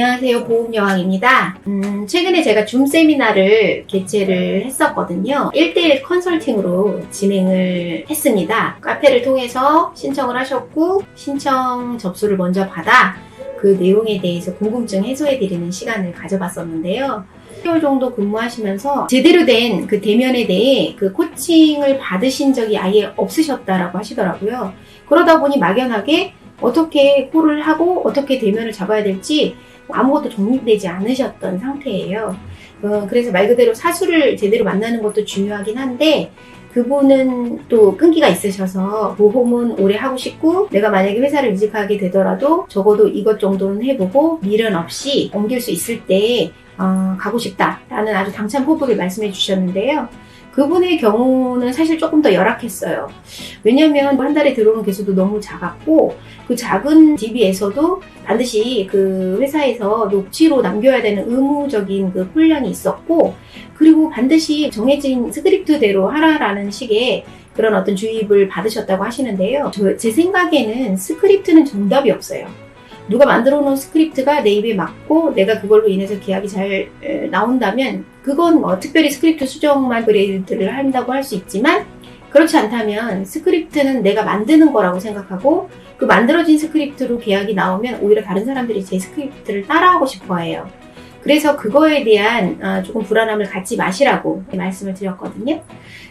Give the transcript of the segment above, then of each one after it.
안녕하세요. 보험여왕입니다. 음, 최근에 제가 줌 세미나를 개최를 했었거든요. 1대1 컨설팅으로 진행을 했습니다. 카페를 통해서 신청을 하셨고, 신청 접수를 먼저 받아 그 내용에 대해서 궁금증 해소해드리는 시간을 가져봤었는데요. 10개월 정도 근무하시면서 제대로 된 그 대면에 대해 그 코칭을 받으신 적이 아예 없으셨다라고 하시더라고요. 그러다 보니 막연하게 어떻게 콜을 하고 어떻게 대면을 잡아야 될지 아무것도 정립되지 않으셨던 상태예요. 어, 그래서 말 그대로 사수를 제대로 만나는 것도 중요하긴 한데 그분은 또 끈기가 있으셔서 보험은 오래 하고 싶고 내가 만약에 회사를 이직하게 되더라도 적어도 이것 정도는 해보고 미련 없이 옮길 수 있을 때 어, 가고 싶다라는 아주 당찬 포부를 말씀해 주셨는데요. 그분의 경우는 사실 조금 더 열악했어요. 왜냐면 한 달에 들어오는 개수도 너무 작았고 그 작은 DB에서도 반드시 그 회사에서 녹취로 남겨야 되는 의무적인 그 훈련이 있었고 그리고 반드시 정해진 스크립트대로 하라라는 식의 그런 어떤 주입을 받으셨다고 하시는데요. 저- 제 생각에는 스크립트는 정답이 없어요. 누가 만들어 놓은 스크립트가 내 입에 맞고 내가 그걸로 인해서 계약이 잘 에, 나온다면 그건 뭐 특별히 스크립트 수정만 그레이드를 한다고 할 수 있지만 그렇지 않다면 스크립트는 내가 만드는 거라고 생각하고 그 만들어진 스크립트로 계약이 나오면 오히려 다른 사람들이 제 스크립트를 따라하고 싶어 해요. 그래서 그거에 대한 어, 조금 불안함을 갖지 마시라고 말씀을 드렸거든요.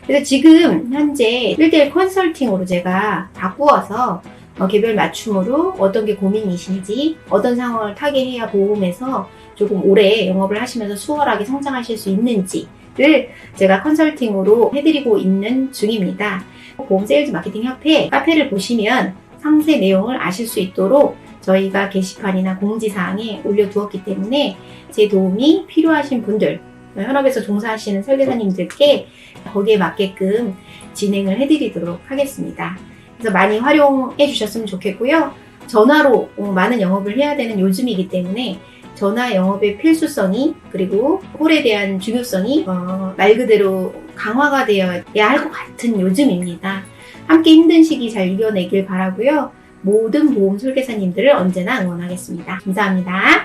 그래서 지금 현재 1대1 컨설팅으로 제가 바꾸어서 어, 개별 맞춤으로 어떤 게 고민이신지 어떤 상황을 타개해야 보험에서 조금 오래 영업을 하시면서 수월하게 성장하실 수 있는지를 제가 컨설팅으로 해드리고 있는 중입니다. 보험 세일즈 마케팅 협회 카페를 보시면 상세 내용을 아실 수 있도록 저희가 게시판이나 공지사항에 올려두었기 때문에 제 도움이 필요하신 분들, 현업에서 종사하시는 설계사님들께 거기에 맞게끔 진행을 해드리도록 하겠습니다. 그래서 많이 활용해 주셨으면 좋겠고요. 전화로 어, 많은 영업을 해야 되는 요즘이기 때문에 전화 영업의 필수성이 그리고 홀에 대한 중요성이 어, 말 그대로 강화가 되어야 할 것 같은 요즘입니다. 함께 힘든 시기 잘 이겨내길 바라고요. 모든 보험 설계사님들을 언제나 응원하겠습니다. 감사합니다.